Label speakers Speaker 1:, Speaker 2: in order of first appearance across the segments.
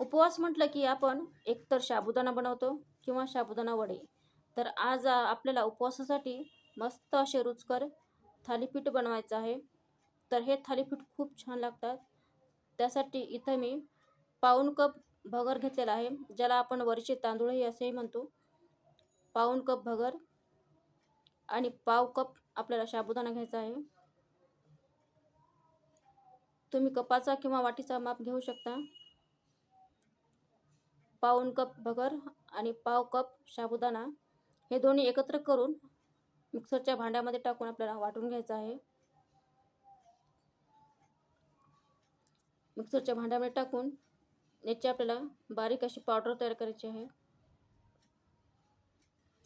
Speaker 1: उपवास म्हटलं की आपण एकतर साबुदाणा बनवतो किंवा साबुदाणा वडे. तर आज आपल्याला उपवासासाठी मस्त असे रुचकर थालीपीठ बनवायचं आहे. तर हे थालीपीठ खूप छान लागतात. त्यासाठी इथं मी पाऊण कप भगर घेतलेला आहे ज्याला आपण वरचे तांदूळही असेही म्हणतो. पाऊण कप भगर आणि पाव कप आपल्याला साबुदाणा घ्यायचा आहे. तुम्ही कपाचा किंवा वाटीचा माप घेऊ शकता. पाऊण कप भगर आणि पाव कप साबुदाणा हे दोन्ही एकत्र करून मिक्सरच्या भांड्यामध्ये टाकून आपल्याला वाटून घ्यायचं आहे. मिक्सरच्या भांड्यामध्ये टाकून याची आपल्याला बारीक अशी पावडर तयार करायची आहे.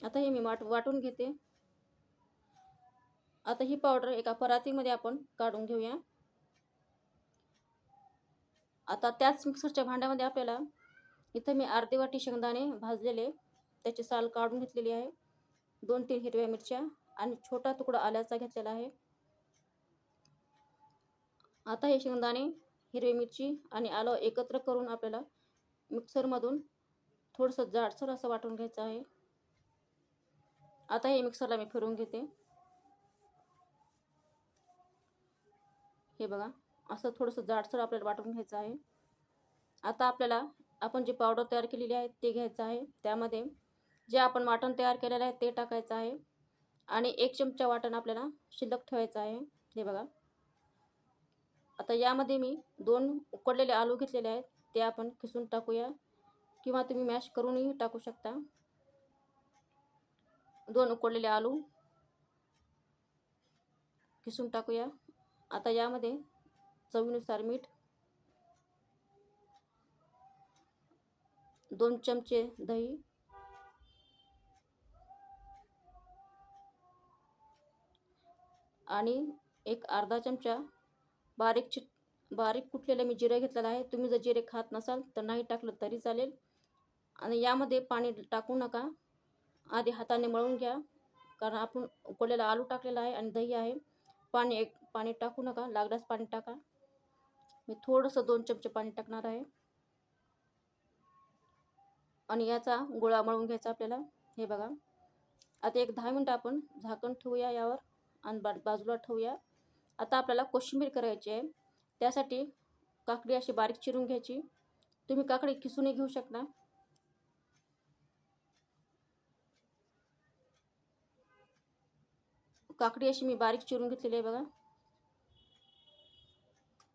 Speaker 1: आता हे मी वाट वाटून घेते. आता ही पावडर एका परातीमध्ये आपण काढून घेऊया. आता त्याच मिक्सरच्या भांड्यामध्ये आपल्याला इथं मी अर्धी वाटी शेंगदाणे भाजलेले त्याची साल काढून घेतलेली आहे. दोन तीन हिरव्या मिरच्या आणि छोटा तुकडा आल्याचा घेतलेला आहे. आता हे शेंगदाणे हिरवी मिरची आणि आलं एकत्र करून आपल्याला मिक्सरमधून थोडंसं जाडसर असं वाटून घ्यायचं आहे. आता हे मिक्सरला मी फिरवून घेते. हे बघा असं थोडंसं जाडसर आपल्याला वाटून घ्यायचं आहे. आता आपल्याला आपण जी पावडर तयार केलेली आहे ते घ्यायचं आहे. त्यामध्ये जे आपण वाटण तयार केलेलं आहे ते टाकायचं आहे. आणि एक चमचा वाटण आपल्याला शिल्लक ठेवायचं आहे. हे बघा. आता यामध्ये मी दोन उकडलेले आलू घेतलेले आहेत. ते आपण किसून टाकूया. किंवा तुम्ही मॅश करूनही टाकू शकता. दोन उकडलेले आलू किसून टाकूया. आता यामध्ये चवीनुसार मीठ दोन चमचे दही. आणि एक अर्धा चमचा बारीक चिट बारीक कुठलेलं मी जिरं घेतलेलं आहे. तुम्ही जर जिरे खात नसाल तर नाही टाकलं तरी चालेल. आणि यामध्ये पाणी टाकू नका. आधी हाताने मळून घ्या. कारण आपण उकडलेला आलू टाकलेला आहे आणि दही आहे. पाणी एक पाणी टाकू नका. लागल्यास पाणी टाका. मी थोडंसं दोन चमचे पाणी टाकणार आहे. आणि याचा गोळा मळून घ्यायचा आपल्याला. हे बघा. आता एक दहा मिनटं आपण झाकण ठेवूया यावर आणि बा बाजूला ठेवूया. आता आपल्याला कोशिंबीर करायची आहे. त्यासाठी काकडी अशी बारीक चिरून घ्यायची. तुम्ही काकडी किसूनही घेऊ शकता. काकडी अशी मी बारीक चिरून घेतलेली आहे बघा.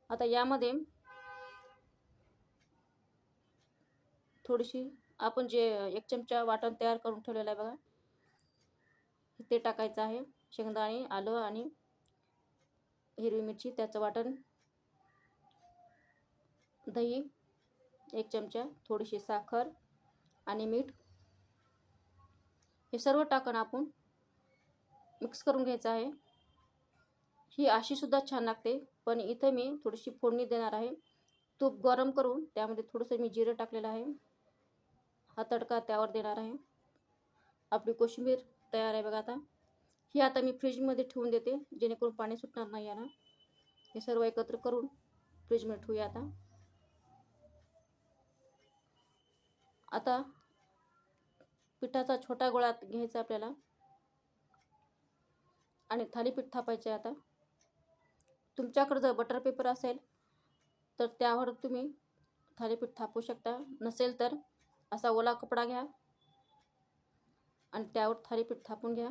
Speaker 1: आता यामध्ये थोडीशी आपण जे एक चमचा वाटण तयार करून ठेवलेलं आहे बघा. ते टाकायचं आहे. शेंगदाणे आलं आणि हिरवी मिरची त्याचं वाटण. दही एक चमचा थोडीशी साखर आणि मीठ. हे सर्व टाकण आपण मिक्स करून घ्यायचं आहे. ही अशीसुद्धा छान लागते पण इथं मी थोडीशी फोडणी देणार आहे. तूप गरम करून त्यामध्ये थोडंसं मी जिरं टाकलेलं आहे. हा तडका त्यावर देणार आहे. आपली कोशिंबीर तयार आहे बघा आता. ही आता मी फ्रीजमध्ये ठेवून देते जेणेकरून पाणी सुटणार नाही याला हे सर्व एकत्र करून फ्रीजमध्ये ठेवूया आता. आता पिठाचा छोटा गोळा घ्यायचा आपल्याला. आणि थालीपीठ थापायचे आता. तुमच्याकडं जर बटर पेपर असेल तर त्यावर तुम्ही थालीपीठ थापू शकता. नसेल तर असा ओला कपडा घ्या. आणि त्यावर थालीपीठ थापून घ्या.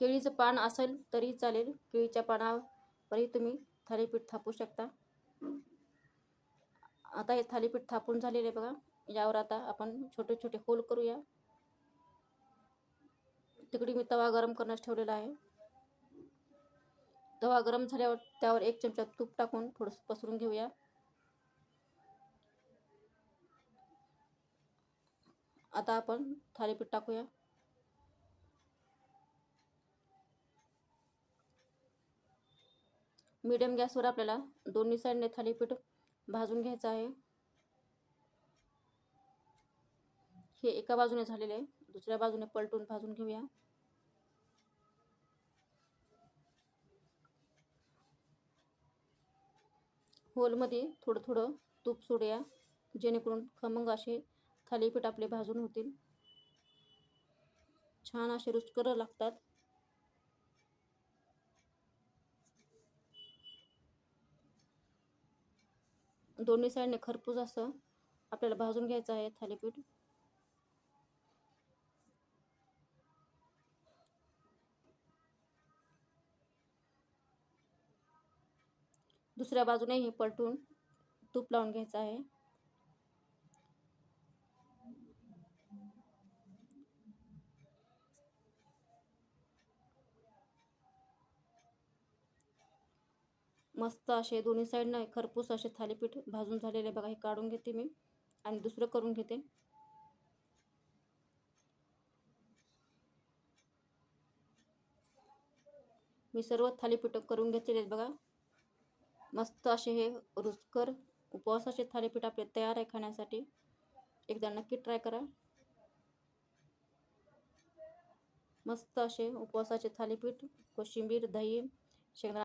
Speaker 1: केळीचं पान असेल तरी चालेल. केळीच्या पानावरही तुम्ही थालीपीठ थापू शकता. आता हे थालीपीठ थापून झालेले बघा. यावर आता आपण छोटे छोटे होल करूया. तिकडे मी तवा गरम करण्यास ठेवलेला आहे. तवा गरम झाल्यावर त्यावर एक चमचा तूप टाकून थोडंसं पसरून घेऊया. आता आपण थालीपीठ टाकूया. मीडियम गॅसवर आपल्याला दोन्ही साईडने थालीपीठ भाजून घ्यायचं आहे. हे एका बाजूने झालेले आहे दुसऱ्या बाजूने पलटून भाजून घेऊया. होलमध्ये थोडं थोडं तूप सोडूया जेणेकरून खमंग असे थालीपीठ आपले भाजून होतील. छान असे रुचकर लागतात. दोन्ही साईडने खरपूस असं आपल्याला भाजून घ्यायचं आहे थालीपीठ. दुसऱ्या बाजूने हे पलटून तूप लावून घ्यायचं आहे. मस्त असे दोन्ही साईडनं खरपूस असे थालीपीठ भाजून झालेले बघा हे काढून घेते मी आणि दुसरं करून घेते. मी सर्व थालीपीठ करून घेतलेले आहेत बघा. मस्त असे हे रुचकर उपवासाचे थालीपीठ आपले तयार आहे खाण्यासाठी. एकदा नक्की ट्राय करा. मस्त असे उपवासाचे थालीपीठ कोशिंबीर दही शेंगदाणा